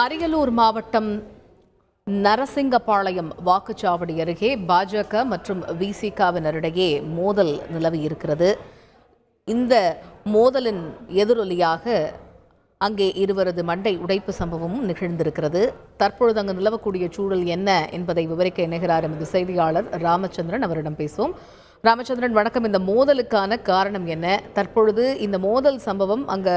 அரியலூர் மாவட்டம் நரசிங்கபாளையம் வாக்குச்சாவடி அருகே பாஜக மற்றும் விசிகாவினரிடையே மோதல் நிலவி இருக்கிறது. இந்த மோதலின் எதிரொலியாக அங்கே இருவரது மண்டை உடைப்பு சம்பவமும் நிகழ்ந்திருக்கிறது. தற்பொழுது அங்கு நிலவக்கூடிய சூழல் என்ன என்பதை விவரிக்க இணைகிறார் எமது செய்தியாளர் ராமச்சந்திரன். அவரிடம் பேசுவோம். ராமச்சந்திரன் வணக்கம். இந்த மோதலுக்கான காரணம் என்ன? தற்பொழுது இந்த மோதல் சம்பவம் அங்கே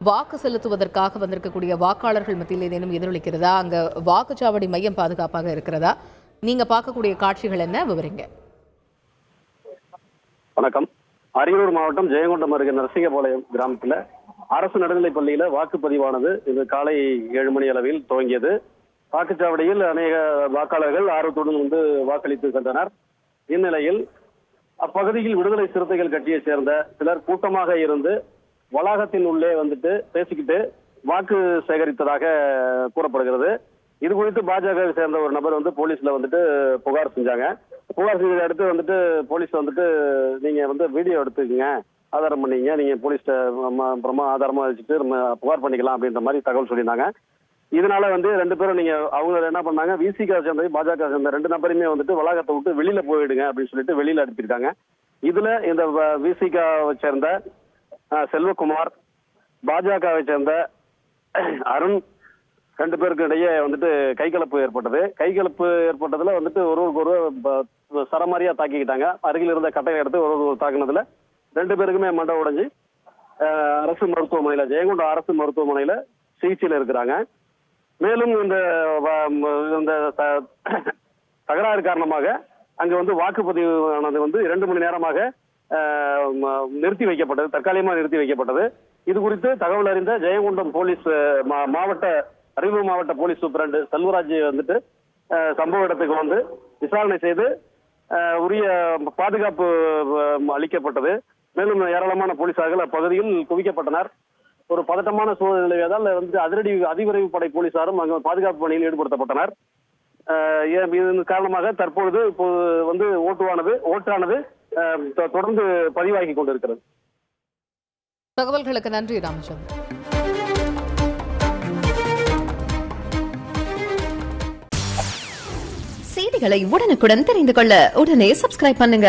வாக்கு செலுத்துவதற்காக வந்திருக்கக்கூடிய வாக்காளர்கள் மத்தியில் ஏதேனும் எதிரொலிக்கிறதா? அங்கே வாக்குச்சாவடி மையம் பாதுகாப்பாக இருக்கிறதா? நீங்க பார்க்கக்கூடிய காட்சிகள் என்ன? விவரிங்க. வணக்கம். அரியலூர் மாவட்டம் ஜெயங்கொண்டம் அருகே நரசிங்கபாளையம் கிராமத்துல அரசு நடுநிலைப் பள்ளியில வாக்குப்பதிவானது இன்று காலை ஏழு மணி அளவில் துவங்கியது. வாக்குச்சாவடியில் அநேக வாக்காளர்கள் ஆர்வத்துடன் வந்து வாக்களித்து சென்றனர். இந்நிலையில் அப்பகுதியில் விடுதலை சிறுத்தைகள் கட்சியைச் சேர்ந்த சிலர் கூட்டமாக இருந்து வளாகத்தின் உள்ளே வந்துட்டு பேசிக்கிட்டு வாக்கு சேகரித்ததாக கூறப்படுகிறது. இது குறித்து பாஜகவை சேர்ந்த ஒரு நபர் வந்து போலீஸ்ல வந்துட்டு புகார் செஞ்சாங்க. புகார் செஞ்சதை அடுத்து வந்துட்டு போலீஸ் வந்துட்டு நீங்க வந்து வீடியோ எடுத்துக்கங்க ஆதாரம் பண்ணீங்க நீங்க போலீஸ்ட அப்புறமா ஆதாரமா வச்சுட்டு நம்ம புகார் பண்ணிக்கலாம் அப்படின்ற மாதிரி தகவல் சொல்லியிருந்தாங்க. இதனால வந்து ரெண்டு பேரும் நீங்க அவங்க என்ன பண்ணாங்க விசிகா சேர்ந்த பாஜக சேர்ந்த ரெண்டு நபருமே வந்துட்டு வளாகத்தை விட்டு வெளியில போயிடுங்க அப்படின்னு சொல்லிட்டு வெளியில அனுப்பியிருக்காங்க. இதுல இந்த விசிகாவை சேர்ந்த செல்வகுமார் பாஜகவை சேர்ந்த அருண் ரெண்டு பேருக்கு இடையே வந்துட்டு கைகலப்பு ஏற்பட்டது. கைகலப்பு ஏற்பட்டதுல வந்துட்டு ஒருவருக்கு ஒருவர் சரமாரியா தாக்கிக்கிட்டாங்க. அருகில் இருந்த கட்டையை எடுத்து ஒரு ஒரு தாக்குனதுல ரெண்டு பேருக்குமே மண்டை உடைஞ்சு அரசு மருத்துவமனையில ஜெயங்கொண்டம் அரசு மருத்துவமனையில சிகிச்சையில இருக்கிறாங்க. மேலும் இந்த இந்த த- தகராறு காரணமாக அங்க வந்து வாக்குப்பதிவு ஆனது வந்து இரண்டு மணி நேரமாக நிறுத்தி வைக்கப்பட்டது தற்காலிகமாக நிறுத்தி வைக்கப்பட்டது. இது குறித்து தகவல் அறிந்த ஜெயங்கொண்டம் போலீஸ் மா- மாவட்ட அரியலூர் மாவட்ட போலீஸ் சூப்பரண்டு செல்வராஜ் வந்துட்டு சம்பவ இடத்துக்கு வந்து விசாரணை செய்து உரிய பாதுகாப்பு அளிக்கப்பட்டது. மேலும் ஏராளமான போலீசார்கள் அப்பகுதியில் குவிக்கப்பட்டனர். ஒரு பதட்டமான சூழ்நிலை நிலவியதால் வந்து அதிரடி அதிவிரைவு படை போலீசாரும் அங்கு பாதுகாப்பு பணியில் ஈடுபடுத்தப்பட்டனர். இதன் காரணமாக தற்பொழுது இப்போது வந்து ஓட்டுவானது ஓட்டானது தொடர்ந்து பதிவாகி கொண்டிருக்கிறது. தகவல்களுக்கு நன்றி ராமச்சந்திரன் செய்திகளை உடனுக்குடன் தெரிந்து கொள்ள உடனே சப்ஸ்கிரைப் பண்ணுங்க.